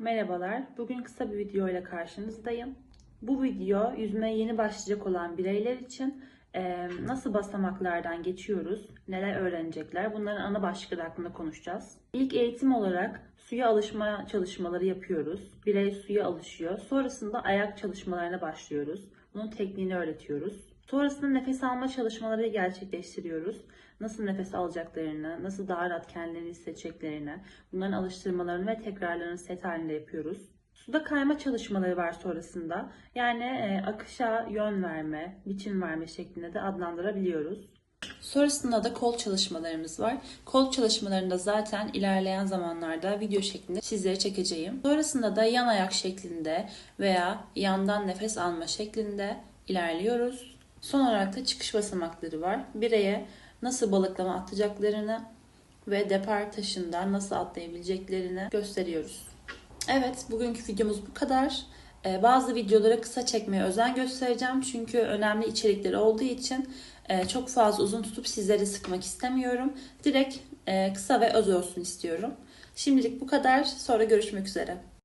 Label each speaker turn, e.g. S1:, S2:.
S1: Merhabalar. Bugün kısa bir video ile karşınızdayım. Bu video yüzmeye yeni başlayacak olan bireyler için nasıl basamaklardan geçiyoruz, neler öğrenecekler, bunların ana başlıkları hakkında konuşacağız. İlk eğitim olarak suya alışma çalışmaları yapıyoruz. Birey suya alışıyor. Sonrasında ayak çalışmalarına başlıyoruz. Bunun tekniğini öğretiyoruz. Sonrasında nefes alma çalışmaları gerçekleştiriyoruz. Nasıl nefes alacaklarını, nasıl daha rahat kendilerini hissedeceklerini, bunların alıştırmalarını ve tekrarlarını set halinde yapıyoruz. Suda kayma çalışmaları var sonrasında. Yani e, akışa yön verme, biçim verme şeklinde de adlandırabiliyoruz. Sonrasında da kol çalışmalarımız var. Kol çalışmalarında zaten ilerleyen zamanlarda video şeklinde sizlere çekeceğim. Sonrasında da yan ayak şeklinde veya yandan nefes alma şeklinde ilerliyoruz. Son olarak da çıkış basamakları var. Bireye nasıl balıklama atacaklarını ve depar taşından nasıl atlayabileceklerini gösteriyoruz. Evet, bugünkü videomuz bu kadar. Ee, bazı videoları kısa çekmeye özen göstereceğim. Çünkü önemli içerikleri olduğu için e, çok fazla uzun tutup sizleri sıkmak istemiyorum. Direkt e, kısa ve öz olsun istiyorum. Şimdilik bu kadar. Sonra görüşmek üzere.